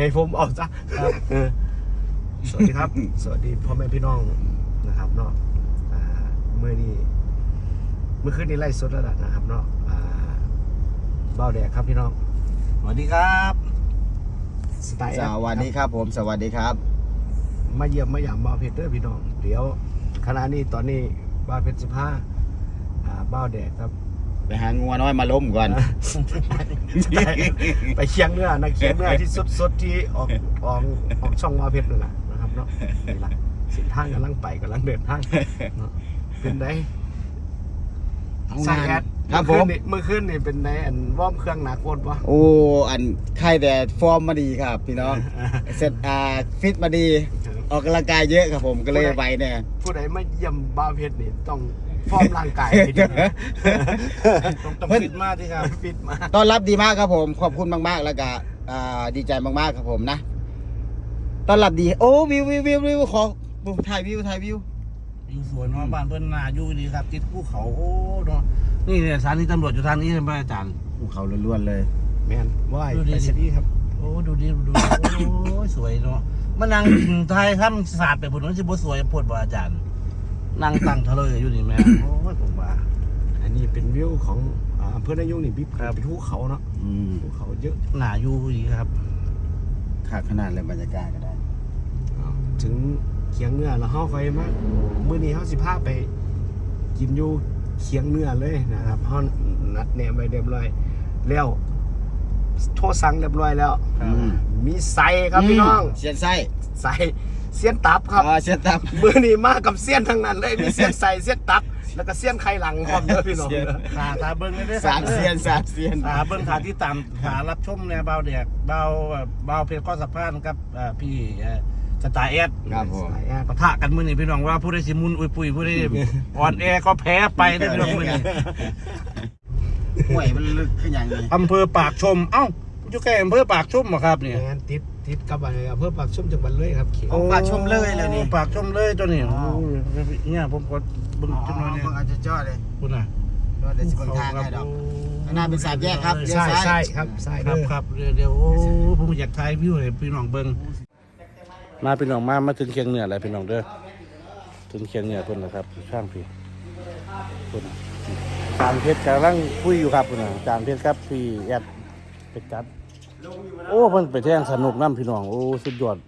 ให้ผมออกซะเออสวัสดีครับ สวัสดีพ่อแม่พี่น้องนะครับเนาะอ่าเมื่อนี้เมื่อคืนนี้ไล่สดแล้วล่ะนะครับเนาะอ่าเบ้าแดกครับพี่น้องสวัสดีครับสไตล์สแอปวัสดีครับ ผมสวัสดีครับ มาเยี่ยมมาหยามบ้าวเพชรเด้อพี่น้อง เดี๋ยวขณะนี้ตอนนี้บ้าวเพชรสิบห้าอ่าเบ้าแดกครับ ไปหางัวน้อยมาล้มก่อนไปไปเคียงเนื้อนะเคียงเนื้อที่สุดสุดที่ออกออกออกช่องบ้าวเพชรนั่นแหละนะครับเนาะนี่ละเส้นทางกำลังไปกำลังเดินทางเนาะเป็นไงเอาใส่งานแอดครับผมเมื่อคืนนี่เมื่อคืนนี่เป็นไงอันว่อมเครื่องหนักโคตรวะโอ้อันไข่แต่ฟอร์มมาดีครับ พี่น้องเสร็จอ่าฟิตมาดี ออกกำลังกายเยอะครับผมก็เลยไวเนี่ยผู้ใดมาเยี่ยมบ้าวเพชรนี่ต้อง ฟอร์มร่างกายให้ดีนะต้องต้องเพิ่นฟิตมากที่ครับฟิตมากต้อนรับดีมากครับผม ขอบคุณมากๆแล้วก็อ่าดีใจมากๆครับผมนะต้อนรับดี โอ้วิววิววิววิวขอถ่ายวิวถ่ายวิวอยู่สวยเนาะบ้านเพื่อนนาอยู่ดีครับ ติดภูเขาโอ้เนาะนี่เนี่ยสถานีตำรวจอยู่ทางนี้ใช่ไหมอาจารย์ภูเขาล้วนๆเลยแมนว่ายดูดิไปสิครับ โอ้ดูดีดูดีโอ้ยสวยเนาะมานั่งไทยทำศาสตร์แบบผลนั้นจะบ่สวยปวดบ่อาจารย์ นั่งตั้งทะเลอยู่นี่แม่โอ้ยผมว่า อันนี้เป็นวิวของอ่าอำเภอนายุงนี่บิ๊ครับ เป็นภูเขาเนาะอืมภูเขาเยอะหนาอยู่ดีครับ ขาดขนาดเลยบรรยากาศก็ได้ถึงเคียงเนื้อแล้วเฮาค่อยมามื้อนี้เฮาสิพาไป กินอยู่เคียงเนื้อเลยนะครับเฮานัดแนมไว้เรียบร้อย แล้วโทรสั่งเรียบร้อยแล้ว ครับ อืมมีไส้ครับพี่น้อง เสียนไส้ไส้ เสี้ยนตับครับอ่าเสียนตับ มื้อนี้มากับเสี้ยนทั้งนั้นเลยมีเสี้ยนไส้เสี้ยนตับ แล้วก็เสี้ยนไข่หลังพร้อมเด้อพี่น้องเสี้ยนเด้อขาตาเบิ้งเลยด้อคสารับมเสียนสามเสียนขาเบิ้งขาที่ตามขารับชมเนี่ยเบาเด็กเบาเบาเพชรข้อสัมภาษณ์กับอ่าพี่เอ่อสไตล์แอดครับผมสายแอดปะทะกันมือนี่พี่น้องว่าผู้ใดสิมุนอุยปุยผู้ใดอ่อนแอก็แพ้ไปได้อพี่น้องมือนี่ห่วยมันลึกขึ้นอย่างนี้อำเภอปากชม เอ้าอยู่ใกล้อำเภอปากชมเหรอครับเนี่ย แมนติด ติดกับอะไรอำเภอปากชุ่มจังหวัดเลยครับเขียวโอ้ปากชมเลยเลยนี่ ปากชมเลยตัวนี้อ๋อ โอ้ยเนี่ยผมก็เบึงจุดน้อยเนี่ยอาจจะจอดเลยคุณน่ะรถเดี๋ยวสิเบิ่งทางให้ดอก ข้างหน้าเป็นสามแยกครับใช่ใช่ครับใช่ครัเด้บอครับเดี๋ยวเดี๋ยวโอ้ผมอยากถ่ายวิวให้พี่น้องเบิ่งมาพี่น้องมามาถึงเคียงเหนือแล้วพี่น้องเด้อถึงเคียงเหนือเพิ่นแล้วครับข้างพี่เพิ่นจานเพชรกำลังคุยอยู่ครับเพิ่นน่ะจานเพชรครับพี่แอดเพชรจัด โอ้เพิ่นไปแท่งสนุกน้ำพี่น้องโอ้สุดยอด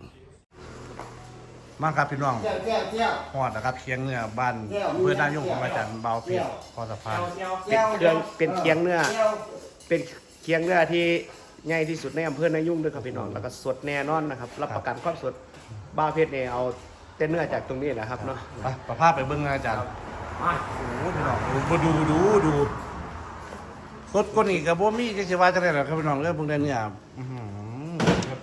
มาครับพี่น้องเที่ยวเที่ยวเที่ยวฮอดนะครับเคียงเหนือบ้านเพื่อนนายกของอาจารย์เบาเพียรพอสะพานเป็นเครื่องเป็นเคียงเนื้อเป็นเคียงเนื้อที่ใหญ่ที่สุดในอำเภอนายุ่งด้วยครับพี่น้องแล้วก็สดแน่นอนนะครับรับประกันความสดบ้าเพชรเนี่ยเอาเต้นเนื้อจากตรงนี้แหละครับเนาะไปประภาพไปเบิ่งนะอาจารย์มาโอ้พี่น้องดูดูดูดู สดกว่านี้กับบ่มีจังสิว่าจังได๋ล่ะครับพี่น้องเด้อเพิ่งได้เนี่ยอื้อหือครับ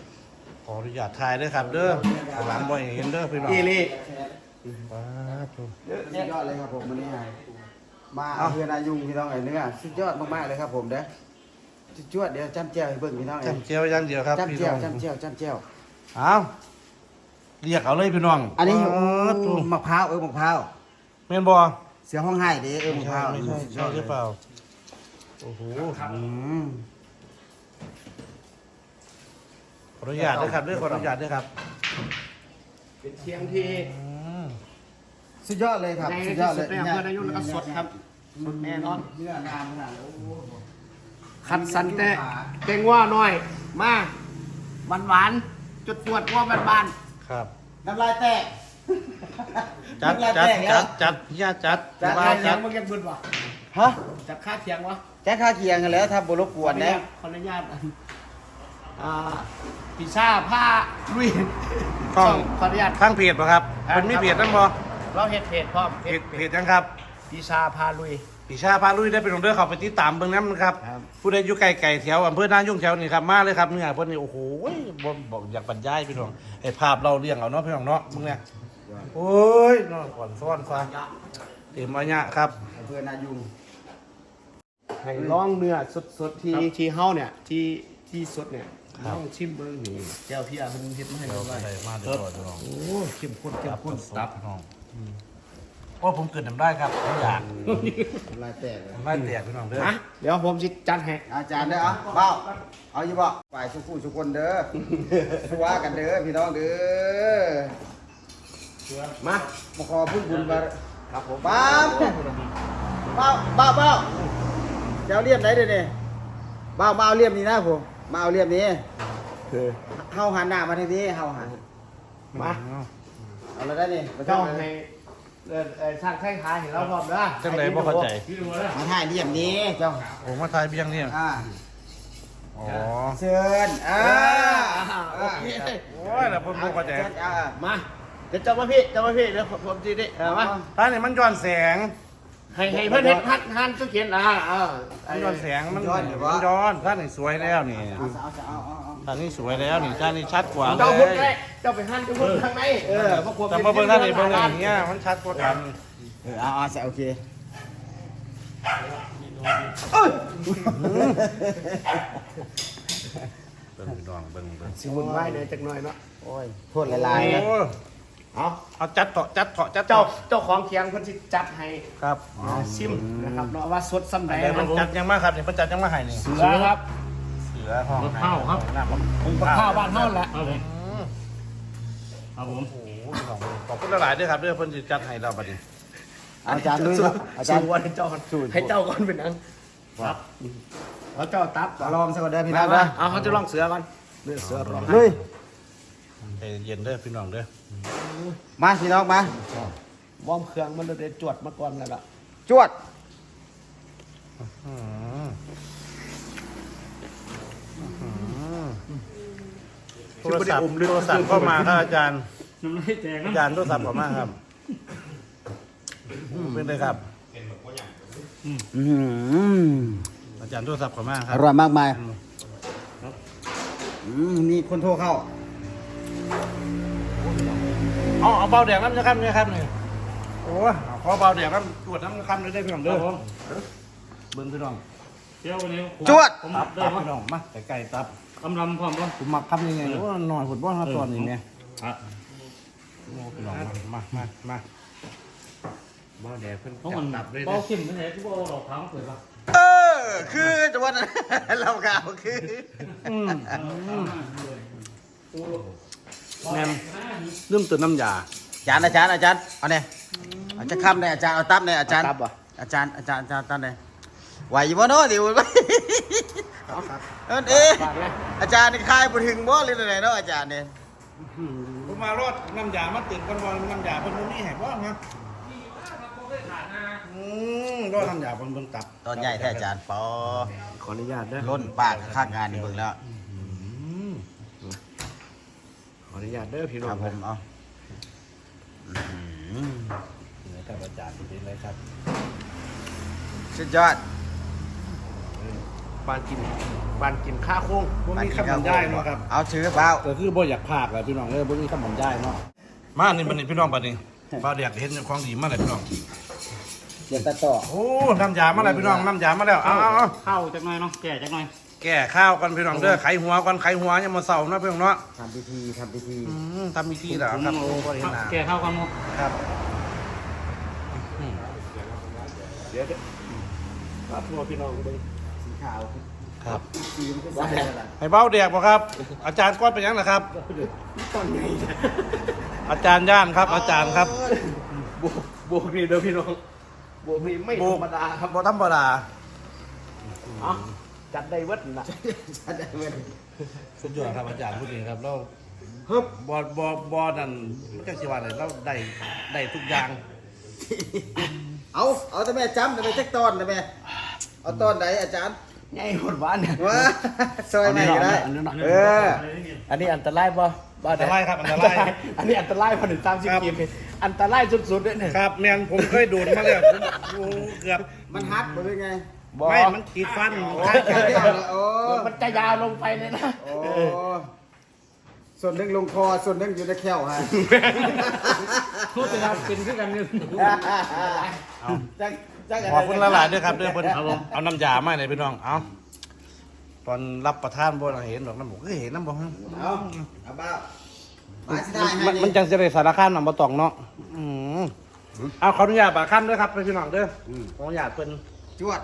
ขออนุญาตถ่ายเด้อครับ เด้อข้างหลังบ่ให้เห็นเด้อพี่น้องอีลีว้าบสุดยอดเลยครับผมวันนี้มาเอาเพื่อนอายุงพี่น้องไอ้เนื้อสุดยอดมากๆเลยครับผมเด้อจุดจวดเดี๋ยวจ้ำแจ่วให้เบิ่งพี่น้องเอ้จำเจียวอย่างเดียวครับจ้ำพี่แจ่น้วองจ้ำแจ่วจ้ำแจ่วเอาเรียกเอาเลยพี่น้องอันนี้ว้าวดูมะพร้าวเออมะพร้าว แม่นบ่เสียงห้องไห้เด้เออไม่มะพใช่ร้าวไม่ใช่ใช่หรือเปล่า โอ้โหอืมขออนุญาตด้วยครับเด้อขออนุญาตด้วยครับเป็นเคียงที่อืมสุดยอดเลยครับในสุที่ดยอดสุเลดยในอำเภอนายุ่งแล้วก็สดครับสดแน่นอนเนื้อนานขนาดโอ้โหคัดสันแต่เต็งว่าน้อยมาหวานหวานๆจุดปวดว่าบ้านบ้านครับ น้ำลายแตกจัดน้ำลายจัดแตกแล้จัวดจัดย่าจัดจัดว่าค่าเคียจังดมันยังบึนวะฮะจัดค่าเคียงวะ แจ้งค่าเคียงกันแล้วถ้าบุรบกวนนะขออนุญาตอ่าพิซซ่าผ้าลุยช่องขออนุญาตข้างเพจป่ะครับครับมันมีเพจนั่นบ่เราเห็ดเพจพร้อมเพจเพจยังครับพิซซ่าผ้าลุยปีชาพาลุยได้เป็นของเด้อเขาไปติดตามเบิ่งน้ำครับครับผู้ใดอยู่ไกลไก่แถวอำเภอนายุ่งแถวนี่ครับมาเลยครับเนี่ยเพิ่นนี่โอ้โหบ่บอกอยากบรรยายพี่น้องไอ้ภาพเราเรียงเอาเนาะพี่น้องเนาะมึงเนี่ยโอ้ยเนาะก่อนซ้อนฟ้าเต็มอันเนี้ยครับเพื่อนอายุง ให้ล่องเนื้อสดๆที่ที่เฮาเนี่ยที่ที่สดเนี่ยลองชิมเบิ้งนี่แก้วพี่อาเพิ่นเฮ็ดมาให้เดี๋ยวเราไปไว้มาเดี๋ยวก่อนพี่น้องโอ้เข้มข้นเข้มข้นตับพี่น้องเพราะผมเกิดทำได้ครับผมอยากลายแตกเลยทำได้แตกพี่น้องเด้อนะเดี๋ยวผมจะจัดให้อาจารย์เด้อเอาเบ้าเอาอยู่บ่ฝ่ายสุขุสุคนเด้อสัวกันเด้อพี่น้องเด้อมามาขอพึ่งบุญมาครับผมป้าบเบ้าเบ้าเบ้า จะเอาเลี่ยมไหนเด้อเนี่ยเบ้ามาเอาเลี่ยมนี้นะผมมาเอาเลี่ยมนี้คือเฮาหันหน้ามาทางนี้เฮาหันมาเอาแล้วได้นี่มาเจ้าเจ้าในเอ่อเอ่อสร้างแข้งขาเห็นเราพร้อมเด้อจังไรบ่เข้าใจมาถ่ายเลี่ยมนี้เจ้าผมมาทายเบี้ยงเนี่ยอ่าอ๋อเชิญอ่าโอเคโอ้ยแล้วผมบ่เข้าใจอ่ามาเดี๋ยวเจ้ามาพี่เจ้ามาพี่เดี๋ยวผมจีดิเออมาท่านนี่มันย้อนแสง ให้ให้เพื่อนเฮ็ดฮัดฮันสุเขียนอ่าเออมันย้อนแสงมันมันย้อนท่านนี่สวยแล้วนี่เอาเอาเอาเอาเอาท่านนี่สวยแล้วนี่ท่านนี่ชัดกว่าเลเจ้าพุ่นยได้เจ้าไปฮันเจ้าพุ่นทางไหนเออพวกผมแต่มาเบิ่งท่านนี่เบิ่งอย่างเงี้ยมันชัดกว่ากันเออเอาเอาใส่โอเคเบิ่งพี่น้องเบิ่งเบิ่งสิวุ่นวายเนี่อยจักหน่อยเนาะโอ้ยโทษหลายๆนะโอ้ย เอาเอาจัดเถาะจัดเถาะจัดเจ้าเถาะเจ้าของเคียงเพิ่นสิจัดให้ครับซิมนะครับเนาะว่าสดซ้ำไหนแต่คมัรันบผมจัดยังมากครับนี่มันจัดยังมาให้นี่เสือครับเสือห้องมะพร้าวครับ น้ำมะผมกับข้าวบ้านเฮาแหละอืมครับผมโอ้โหพี่น้องขอบคุณหลายๆด้วยครับเด้อเพิ่นสิจัดให้เราบัดนี้เอาอาจารย์ด้วยครับอาจารย์ สู้ให้เจ้าก่อนให้เจ้าก่อนเป็นอังครับแล้วเจ้าตับลองสักก่อนเด้อพี่น้มาองมานะเอาเขาจะลองเสือก่อนเลือเสือลองลุยใจเย็นเด้อพี่น้องเด้อ มาพี่น้องมาวอร์มเครื่องมันเลยจวดมาก่อนแล้วล่ะจวดอืมอืมโทรศัพท์โทรศัพท์เข้ามาครับอาจารย์น้ำลายแตกอาจารย์โทรศัพท์เข้ามาครับอืมเป็นไงครับอื้อหืออาจารย์โทรศัพท์เข้ามาคอรับร่อยมากมายอืมมีคนโทรเข้า เอาเอาเบาแดงน้ำจะครับเนี่ยครับนี่โอ้ยขอเบาแดงน้ำตรวจน้ำคำเลยได้พี่น้องเด้อเบิ้งพี่น้องเที่ยววันนี้ผมจวดผมตับได้ตับปะพี่น้องมาไก่ๆตับกำลังพร้อมปะผมมักคำยังไงโอ้หน่อยผดบ้างครับตอนนี้เนี่ยอะโอ้พี่น้องมามามาบ่แดกเพิ่นเพราะมันตับเลยเป้านะเข้มไม่ใช่ที่ว่าเราเท้าเปิดปะเออคือจังหวัดนั้นเรากล่าวคืออืม แม่นเริ่มเติมน้ำยา อาจารย์อาจารย์อาจารย์เอาเนี่ยอาจารย์คำเนี่ยอาจารย์เอาตับเนี่ยอาจารย์ตับบ่อาจารย์อาจารย์อาจารย์ตับเนี่ยไหวอยู่บ่เนาะเดี๋ยวไปเอาครับเออเอ๊ะฝากเลยอาจารย์นี่คายบ่ถึงบ่หรือไงเนาะอาจารย์เนี่ยผมมารอดน้ำยามาติดกันวันน้ำยาเป็นนี่แหกว่านะอืมรอดน้ำยาเป็นบนตับตอนใหญ่แท้อาจารย์ปอขออนุญาตเด้อล้นปากข้างงานนี่เบิ่งแล้ว อืม ข ออนุญาตเด้อพี่คน้อรังบผมเอาอื้อหือนี่ครับอาจารย์เป็นไรครับสุดยอดบ้านกินบ้านกินข้าวโค้งบ่มีคำบรรยายเนาะครับ เอาชื่อเปล่าก็คือบ่อยากพากแหละพี่น้องเลยบ่มีคำบรรยายเนาะมานี่บัดนี้พี่น้องบัดนี้บ่าวเดียกเห็นของดีมาแล้วพี่น้อง เดี๋ยวตัดต่อ โอ้ น้ำยามาแล้วพี่น้อง น้ำยามาแล้ว เอาเอาเอา เข้าจักหน่อยเนาะแก่จักหน่อย แก่ข้าวกันพี่น้องเด้อไขหัวกันไขหัวยังมาเสาร์นะพี่น้องเนาะทำพิธีทำพิธีอืมทำมีที่แล้วครับโอ้บ่ได้นาแก่เข้ากันหมดครับเดี๋ยวเดี๋ยวครับพ่อพี่น้องเบิ่งสีขาวครับสีมันก็ใส่อะไรให้เบ้าเดียกบ่ครับ อาจารย์ก้อนเป็นยังล่ะครับตอนไงเนี่ยอาจารย์ย่านครับ อาจารย์ครับบวกบวกนี่เด้อพี่น้องบวกนี่ไม่ธรรมดาครับบ่ธรรมดาเอา จัดได้เวิร์ดนะจะได้เว้ยสุดยอดครับอาจารย์พูดเองครับเราฮึบบอบอบอนั่นไม่ใช่สิว่าอะไรเราได้ได้ทุกอย่าง เอาเอาแต่แม่จำแต่แม่เช็คตอนแต่แม่เอาตอนไหนอาจารย์ไงหดหวานเนี่ยว่าซอยไหนก็ได้อันนี้เนาะเอออันนี้อันตรายป่ะบ้าอันตรายครับอันตรายอันนี้อันตรายพอถึงตามสิบครับกีบเลยอันตรายสุดๆด้วยเนี่ยครับแมนผมเคยโดนมาแล้วผมโอ้เกือบมันฮักหรือไง ไม่ มันติดฟันโอ้คล้ายกันโอ้มันจะยาวลงไปเลยนะโอ้ส่วนหนึ่งลงคอ ส่วนหนึ่งอยู่ในแขวฮะพูดจะทำเป็นขึ้นกันนึงจังจังขอบคุณหลายๆด้วยครับเด้อเพิ่นเอาน้ำยามาให้พี่น้อง เอาตอนรับประทานบ่เห็นดอกน้ำบอกก็เห็นน้ำบอกเอาเอาบ้ามาสิได้ให้มันมันจังสิได้สารคามน้ำบ่ต้องเนาะอืมเอาขออนุญาตปากขั้นด้วยครับพี่น้องเด้ออขออนุญาตเป็นจวด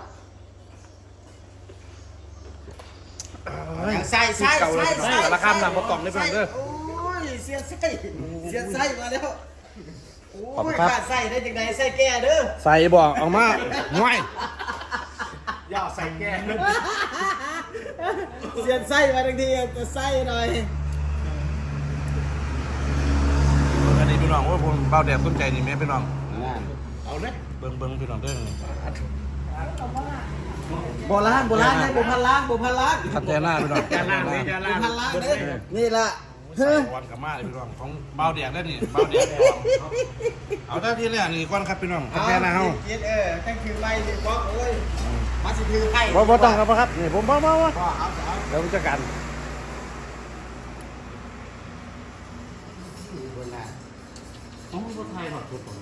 ใส่ใส่เก่าเลยใส่แต่ละคำนำมากล่องได้เพียงเด้อโอ้ยเสียไส้เสียไส้มาแล้วขอบโอ้คุยณครับขาดไส้ได้จังไดไส้แก่เด้อใส่บอกออกมาง่ายย่าใส่แก้เสียไส้มาทังทีจะไส้หน่อยอันนี้พี่น้องว่าผมเบาแดดสนใจนี่แม่พี่น้องเอาเลยเบิ่งเบิ่งพี่น้องเด้อ โบราณโบราณได้โบพันล้างโบพันล้างคันแทหน้าพี่น้องจานล่างเลยจานโบล่างพันล้างเด้อนี่ละใส่วันกับมาเลยพี่น้องของเบาแดดได้นี่เบาแดดเอาได้ที่แรกนี่ก่อนครับพี่น้องคันแทหน้าเฮากินเออตั้งถือไม้ดิบล็อกเอ้ยมาสิถือไข่บ่บ่ต้องครับบ่ครับนี่ผมบ่บ่บ่ก็เอาเอาเดี๋ยวผมจัดการคนละต้องรถไทยหอดทุกคน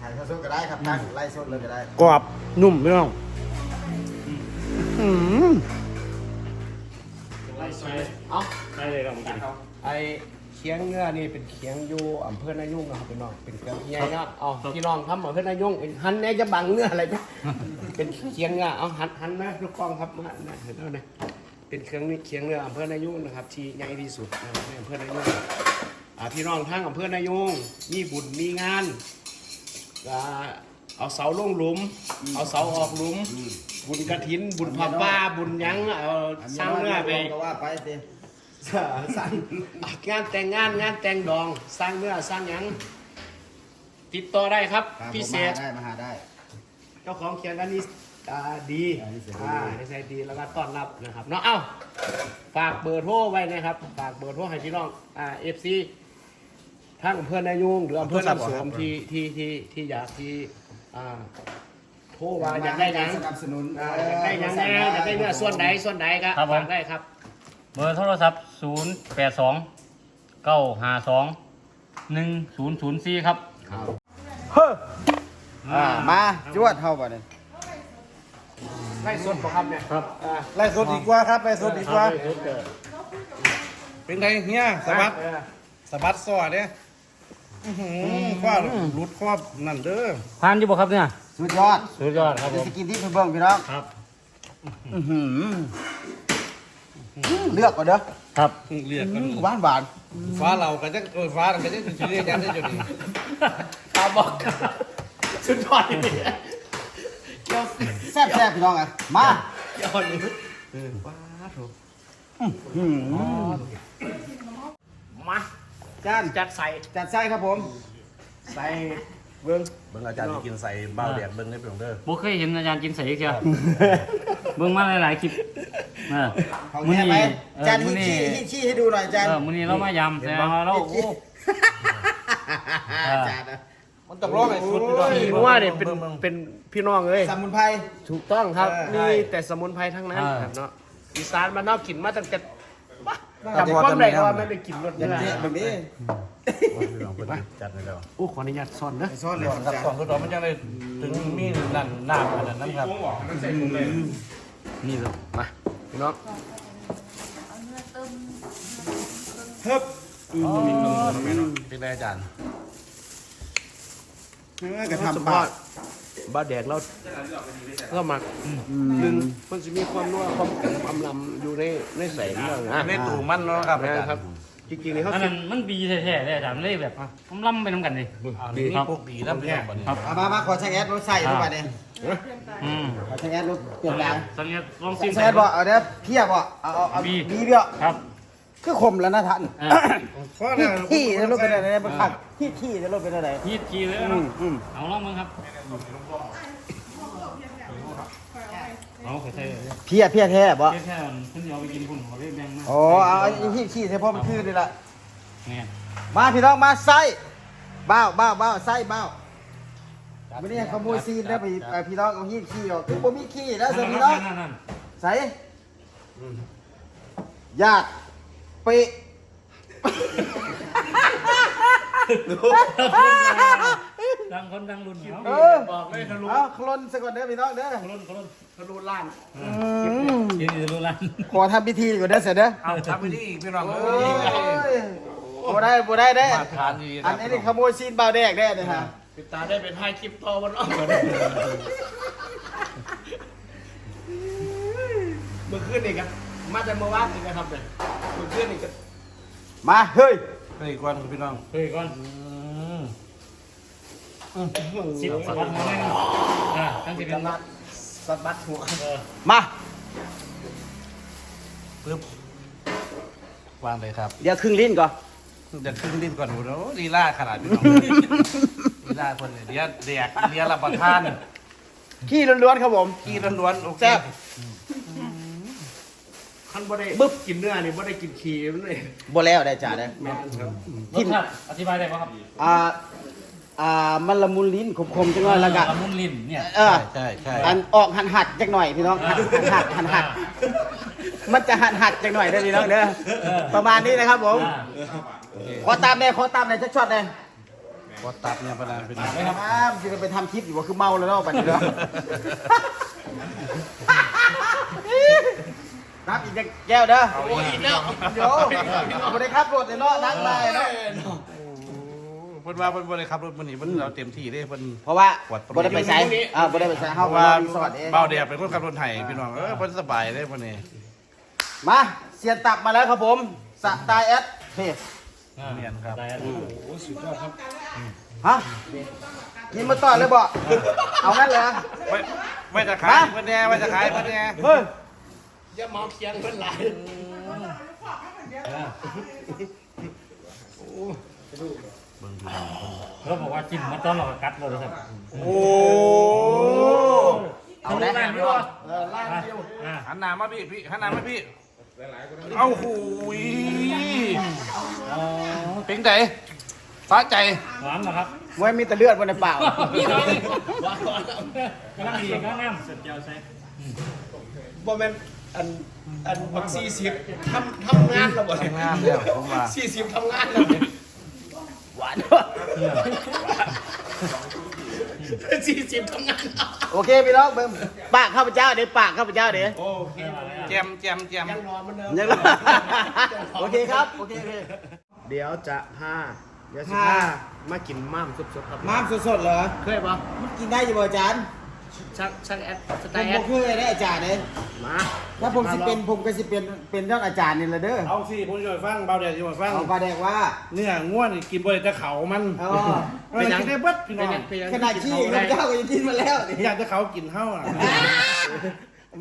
ถ่ายสดก็ได้ครับตั้งไล่สดเลยก็ได้กรอบนุ่มพี่น้อง อืมไล่ใช้เอาได้เลยเรากินไอเคียงเนื้อนี่เป็นเคียงอยู่อำเภอนายุ่งนะครับพี่น้องเป็นเคียงใหญ่เนาะเอาพี่น้องทำอำเภอนายุ่งหันแน่จะบังเนื้ออะไรไหมเป็นเคียงเนื้อเอาหันหันมาลูกกล้องครับมาเนี่ยเห็นแล้วเนี่ยเป็นเคียงนี่เคียงเนื้ออำเภอนายุ่งนะครับ ที่ใหญ่ที่สุดนะครับในอำเภอนายุ่งอ่าพี่น้องทั้งอำเภอนายุ่งมีบุญมีงานก็เอาเสาลงหลุม เอาเสาออกหลุม บุญกระถิน บุญผับป้าบุญหยังเอาสร้างเนื้อไปก็ว่าไปสิสร้างงานแต่งงานงานแต่งดอง สร้างเนื้อสร้างหยัง ติดต่อได้ครับครับพิเศษ ผมมาได้มาหาได้ เจ้าของเขียนกันนี้อ่าดีอ่านิสัยดี อ่านิสัยดีแล้วก็ต้อนรับนะครับเนาะเอ้าฝากเบอร์โทรไว้นะครับ ฝากเบอร์โทรให้พี่น้องอ่าเอฟซีทั้งอำเภอนายุงหรืออำเภอลำสวมที่ที่ที่ที่อยากที่อ่า โทรว่าอยากได้หยังสนับสนุนอ่าอยากได้หยังแน่อยากได้เนื้อส่วนใดส่วนใดก็ฝากได้ครับ เบอร์โทรศัพท์ 0 8 2 9 5 2 1 0 0 4 ครับอ่ามาจวดเท่าบ่เนี่ยได้ส่วนของครับเนี่ยครับอ่าไล่สดดีกว่าครับไล่สดดีกว่า เป็นไงเฮียสะบัดเออสะบัดซอเนี่ย อื้อหือคว้าหลุดครอบนั่นเด้อผ่านอยู่บ่ครับเนี่ยสุดยอดสุดยอดครับผเดี๋ยวมสกินที่เพิ่งเบิ่งพี่น้องครับอื้อหือเลือกก่อนเด้อครับเรียกกันหวานหวานฟ้าเราก็จะเออฟ้าเราก็จะชื่อเรียกยังได้จุดนี้ตาบอกสุดยอดเลยเจ้าแซ่บแซ่บพี่น้องอะมาเจ้าหนึ่งเออว้าโถอื้อหือมา จานจัดใส่จัดไส้ครับผม ใส่เบิ้งเบิ่งอาจารย์จะกินใส่เบ้าแดดเบิ่งได้เพียงเด้อบ่เคยเห็นอาจารย์กินใส่เชียวเบิ่งมาหลายๆคลิปเออของมื้อแท้นี้ไหมเออจานมื้ฮิอตนี้ชี่ฮิตชี่ให้ดูหน่อยจานเออมื้อนี้เรามายำแต่ว่าเราโอ้ เออ จานนะมันต้องร้องไอ้สุดพี่น้องพี่ว่าเนี่ยเป็นเป็นพี่น้องเลยสมุนไพร ถูกต้องครับเออนี่แต่สมุนไพรทั้งนั้นอ่าครับเนาะอีสานมานนอกกินมาตั้งแต่ บ้าครับจำความได้ก็ว่าไม่ได้กินรสอเนื้ย่างอนี้แบบนี้พี่น้องเพิ่นจัดให้แล้วอู้ขออนุญาตซ่อนนะซ่อนเลยกับจานสองตัวดอกมันจะเลยถึงมีนั่นน้ำอันนั้นครับนี่เลยมาพี่น้องเฮ้บเป็นไงอาจารย์เออกระสทำมปาบัติ บาแดกเราก็หมักหนึ่งมันจะมีความนัวความขมความลำอยู่ในในใส่เนื้อนะในตู้มันเนาะครับอาจารย์นะครับ จริงๆนี่เขาอันกินั้นนมันบีแท้ๆเลยอาจารย์เลยแบบผมล่ำไปน้ำกันเลยอันนี้พวกดีแล้วพี่น้องบัดนี้ครับเอามามาขอช่างแอดรถใส่ด้วยป่ะเนี่ยอืมขอช่างแอดรถเปลี่ยนแปลงสังเกตลองซิมช่างแอดบอกเอาเด้อเพียบบอกเอาเอาเอาบีบีเบี้ยครับ คือคมแล้วนะท่านเออเพราะเนี่ยที่จะรถเป็นอะไรเนี่ยมันขัดที่ที่จะรถเป็นอะไร ยีดทีเลยอืเนาะมอืม เอาลองมึงครับเอาไปใส่เลยเพียเพียแท้บ่แค่แค่คุณเอาไปกินคุณเขาเรียกแบงค์มาอ๋อเอาเอาที่ที่เฉพาะมันคือนี่แหละเนี่ยมาพี่น้องมาไส้บ้าวบ้าวบ้าวไส้บ้าววันนี้ขโมยซีนแล้วไปเอ่อพี่น้องเอาฮีดขี้ออกคือบ่มีขี้แล้วสิพี่น้องนั่นนั่นใส่ญาติ เปะดังคนดังรุ่นเนาะเออบอกเลยทะลุเอาคลนสะก่อนเด้อพี่น้องเด้อคนรุ่นคนรุ่นทะลุล้านอืมยินดีรุ่นละขอทำพิธีก่อนเด้อเสร็จเด้อเอาทำไปที่พี่น้องโอ้เอ้ยยบ่ได้บ่ได้เด้อมาทานดีอันนี้นี่ขโมยซีนบ่าวแดกได้เด้อฮะปิดตาได้เป็นถ่ายคลิปต่อวันรอบเมื่อคืนนี่ครับมาแต่เมื่อวานนี่นะครับเนี่ย เมื่อคืนนี่ก็มาเฮ้ยไปอีกวันพี่น้องเฮ้ยก่อนอืมสิบสวัสดิ์มาเลยอ่าตั้งสิบเป็นนัดสะบัดหัวเออมาปึ๊บวางเลยครับเดี๋ยวครึ่งลิ้นก่อนเดี๋ยวขึ้นดินก่อนโอ้โหลีลาขนาดพี่น้องลีลาคนเนี่ยเดี๋ยวแดกเดี๋ยวรับประทานขี้ล้วนๆครับผมกี้ล้วนๆโอเค แซ่บขั้นบ่ได้บึ๊บ กินเนื้อนี่บ่ได้กินขี้มันเลยบ่แล้วได้จ้าได้แม่นครับรสชาติอธิบายได้ไหมครับอ่า อ่า มันละมุนลิ้นขมๆจังหน่อยแล้วก็ละมุนลิ้นเนี่ย เออ ใช่ใช่อันออกหันหัดจักหน่อยพี่น้องหันหัดหันหัดมันจะหันหัดจักหน่อยได้อพี่น้องเด้อประมาณนี้นะครับผม อ่าขอตามเลยขอตามเลยจักช็อตเลยพอตับเนี่ยประมาณเป็นไม่ครับอ้าวจะไปทำคลิปอยู่ว่าคือเมาแล้วเนาะบัดนี้เนาะ รับอีกจักแก้วเด้อโอ้อีกแล้วเดี๋ยวบ่ได้ครับรถเลยเนาะนั่งไปเนาะเพิ่นว่าเพิ่นบ่ได้ขับรถมื้อนี้เพิ่นเอาเต็มที่เด้เพิ่น เพราะว่าปวดประบ่ได้ไปใช้อ่าบ่ได้ไปใช้เพเฮาราะว่าว่ารีสอร์ทเองเบาแดดเป็นคนขับรถไห้พี่น้องเออเพิ่นสบายเด้เพิ่นนี่มาเสียนตับมาแล้วครับผมสไตล์แอดเพจอ่าเนียนครับได้แล้วฮะกินมาต่อเลยบ่เอางั้นเลยไว้ไว้จะขายมาเพิ่นแน่ไว้จะขายเพิ่นแน่เฮ้ย อย่าเมาเคียงเพิ่นหลายเขาบอกว่ากินมันต้อนเรากัดเลยนะครับโอ้เอาได้ได้ไหมวะเออล่างเดียวหันหน้ามาพี่พี่หันหน้ามาพี่เอาหูยเป็นไงฟ้าใจหวานเหรอครับมวยมีแต่เลือดบนในปากกำลังดีกำลังงามสร็จเจียวใส่บ่แม่น อันอันบัก40ทำทำงานแล้วบ่ทำงานแล้วผมว่า40ทำงานแล้วเนี่ยหวาน40ทำงานแล้วโอเคพี่น้องเบิ่มปากข้าพเจ้าเดี๋ยวปากข้าพเจ้าเดี๋ยวโอเคแจมแจมแจมยังรอเหมันเดิมยังโอเคครับ โอเคโอเคเดี๋ยวจะพาเดี๋ยวสิพาพามากินม้ามสดๆครับม้ามสดๆเหรอเคยปะมันกินได้อยู่บ่อาจารย์ ช่างช่างแอดสผไตมล์แอบ่ดเคยได้อาจารย์เลยมาถ้าผมสิเป็นผมก็สิเป็นเป็นยอดอาจารย์นี่แหละเด้อเอาสิผมจะไปฟังเบาแดดจะไปฟังเอาปลาแดกว่า เนื้อง่วนนี่กินบ่ได้แต่เขามันอ๋อ มันกินได้เบิดพี่น้องขนาดขี้ข้าพเจ้าก็ยังกินมาแล้วนี่อยากจะเขากินเฮาอะ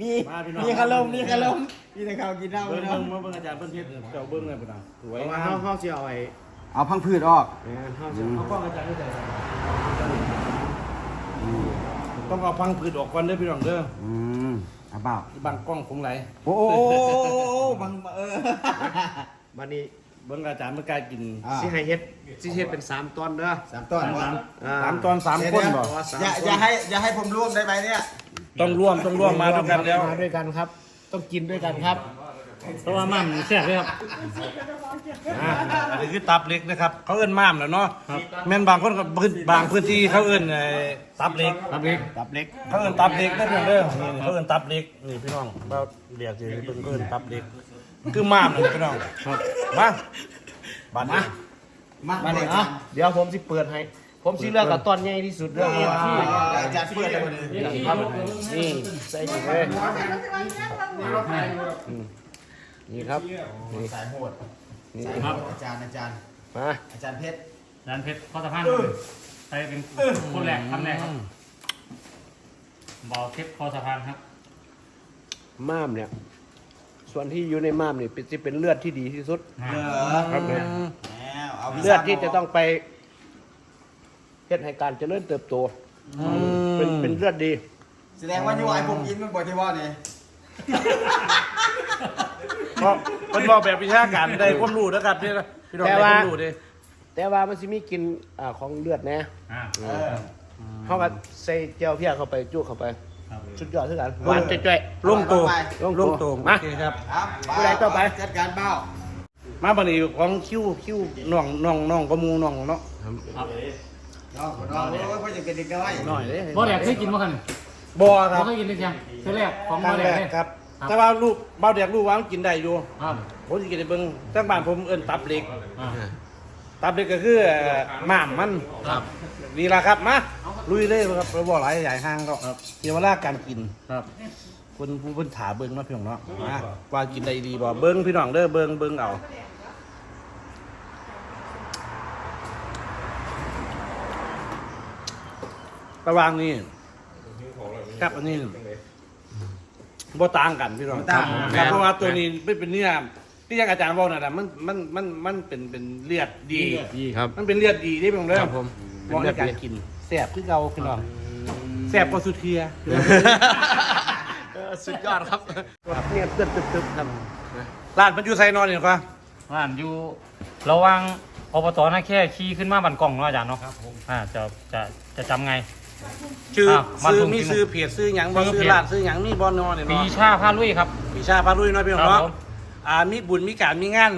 มีมาพี่น้อง มีขนมมีขนมมีแต่ข้าวกินเหล้าเบิ่งพี่น้อเบิ่งงมาเบิ่งอาจารย์เพิ่นเฮ็ดเจ้าเบิ่งเลยพุ่นน่ะสวยเอามางาเฮามเฮาสิเอาไว้เอาพังพืชออกแม่นเฮาสิเอากล้องอาจารย์ด้วยใจ ต้องเอาพังผืดออกก่อนเด้อพี่น้องเด้ออืมเอาเปล่าบางกล้องผมไหลโอ้โหบังเออ บัดนี้เบิ่งอาจารย์เมื่อกล้ากินอ่า สิให้เฮ็ดสิเฮ็ดเป็นสามตอนเด้อ สามต้นวะอ่า สามตอนสามคนบ่อย่าอย่าให้อย่าให้ผมร่วมได้ไหมเนี่ยต้องร่วมต้องร่วมมาด้วยกันแล้ว มาด้วยกันครับ ต้องกินด้วยกันครับ เพราะว่ามันแซ่บเลยครับอ่าอันนี้คือตับเล็กนะครับ เขาเอิ้นม่ามแล้วเนาะแม่นบางคนก็พื้นบางพื้นที่เขาเอิ้นไอ้ตับเล็กตับเล็กตับเล็ก เขาเอิ้นตับเล็กนะพี่น้องเด้อนี่เขาเอิ้นตับเล็ก นี่พี่น้องเราเรียกสิเพิ่นเอิ้นตับเล็ก คือม่ามนั่นแหละพี่น้องมาบัดนี้มามาเลเลยยอะอะเดี๋ยวผมสิเปิดให้ ผมสิเลือกกับตอนใหญ่ที่สุดเรื่องนี้ที่อาจารย์เปิดเลยครับนี่ใส่นี่เลย นี่ครับ นี่ สายโหดนี่ครับอาจารย์อาจารย์ มา อาจารย์เพชรร้านเพชรข้อสะพานใครเป็นคนแรกคำแรกครับบอเพชรข้อสะพานครับม้ามเนี่ย ส่วนที่อยู่ในม้ามนี่เป็นจะเป็นเลือดที่ดีที่สุดอ่าครับเนี่ยแล้วเอาวิเลือดที่จะต้องไปเฮ็ดให้การเจริญเติบโตเป็นเป็นเลือดดี แสดงว่าอยู่ไอ้ผมกินมันบ่ที่ว่านี่เพ ราะเพิ่นบอกแบบวิชาการได้ความรู้นะครับพี่พี่น้องได้ความรู้เด้แต่ว่ามันสิมีกลินอ่าของเลือดแน่อ่าเออเขาก็ใส่เจียวเพียเข้าไปจุเข้าไป ครับสุดยอดคือกันหวานจ่อยลงโตลงโตลงโตมา โอเคครับ ครับผู้ใดต่อไป จัดการเบ้ามาบัดนี้ของคิวคิวน้องน้องน้องก็มูน้องเนาะครับน้องน้องโอ้ยพ่อจะเป็นเด็กน้อยหน่อยเลยบอแรกเคยกินมั้งกันบ่คบ่รับเคยกินเลยจังคือแรกของคบอรั้งแรแรกกเลยครับ ครับ แต่ว่าลูกเบาเด็กลูกว่ามันกินได้อยู่ ครับ ผมสิกินได้เบิ่งทางบ้านผมเอิ้นตับเล็ก อ่า ตับเด็กก็คือหม่ามมัน ครับ นี่ละครับมาลุยเลยครับเราบอกหลายใหญ่ห้างก็เกี่ยวกับลาการกิน ครับ คนผู้เพิ่นถาเบิ้งเนาะพี่น้องเนาะมาว่ากินได้ดีบ่เบิ้งพี่น้องเด้อเบิ้งเบิ้งเอาระหว่างนี้กับอันนี้ บ่ต่างกันพี่น้องบ่ต่างครับเพราะว่าตัวนี้ไม่เป็นเนื้อที่ยังอาจารย์บอกน่ะนะมันมันมันมันเป็นเป็นเลือดดี ดีครับ มันเป็นเลือดดีที่พี่น้องเด้อครับผมเหมาะในการกินแซ่บคือเราพี่น้องแซ่บกว่าสุเทียสุดยอดครับเนี่ยตึ๊บตึ๊บตึ๊บครับร้านมันอยู่ไซนอนนี่ก็ร้านอยู่ระหวังอบตนาแค่ขี่ขึ้นมาบันกล่องเนาะอาจารย์เนาะครับผมอ่าจะจะจะจำไง ชื่ออะมาซื้อทุ่มมีจริงซื้อเพจซื้อหยังบ่ซื้อซื้อเพจ ร้านซื้อหยังมีบ่นอนเนี่ยปีเนาะชาผ้าลุยครับ ปีชาพารุ่ยเนาะพี่น้องครับเนาะผม อ่ามีบุญมีการมีงาน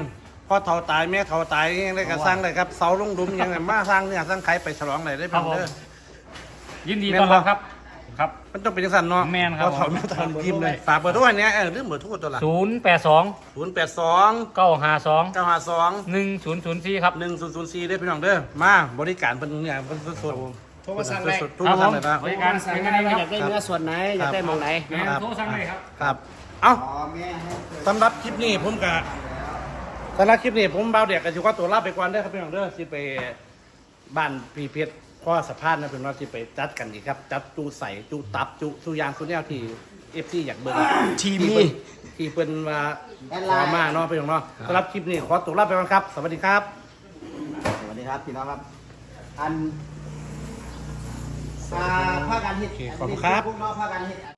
พ่อเฒ่าตายแม่เฒ่าตายยังได้ก็สร้างได้ครับเสาลงดุมหยังได้มาสร้างเนี่ยสร้างไข่ไปฉลองได้ได้ครัพี่บน้องผมเด้อ ยินดีแม่นต้อนรับบ่ครับครับ มันต้องเป็นจังซั่นเนาะแม่นครับพ่อเฒ่าแม่เฒ่ายิ้มเลยฝากเบอร์โทรอันเนี้ยเออลืมเบอร์โทรตัวละศูนย์แปดสอง082เก้าห้าสอง952หนึ่งศูนย์ศูนย์สี่ครับ1004ได้อพี่น้องเด้อมาบริการเพิ่นเนี่ยเพิ่นสดๆโทรมาสั่งได้สดๆโทรมาสั่งได้นะบริการสั่งเป็นได้ไงว่าคอรัยาบกได้เนื้อส่วนไหนอยากได้หมองไหน แม่นะครับโทรสั่งเลยครับ ครับ เอ้าอ๋อแม่ให้สำหรับคลิปนี้ผมกะสำหรับคลิปนี้ผมเบาเด็กกันอยู่ก็ตัวลาไปก่อนเด้อครับพี่น้องเด้อสิไปบ้านพีเพชรพ่อสะพานนะเป็นว่าสิไปจัดกันอีกครับ จัดจูใส่จูตับจูสุยางสุแนวที่เอฟซีอยากเบิ่งทีมีที่เพิ่นว่าขอมาเนาะพี่น้องเนาะสำหรับคลิปนี้ขอตัวลาไปก่อนครับ สวัสดีครับ สวัสดีครับพี่น้องครับ อัน อ่าภาคการเฮ็ดโอเคขอบคุณครับ พวกน้องภาคการเฮ็ด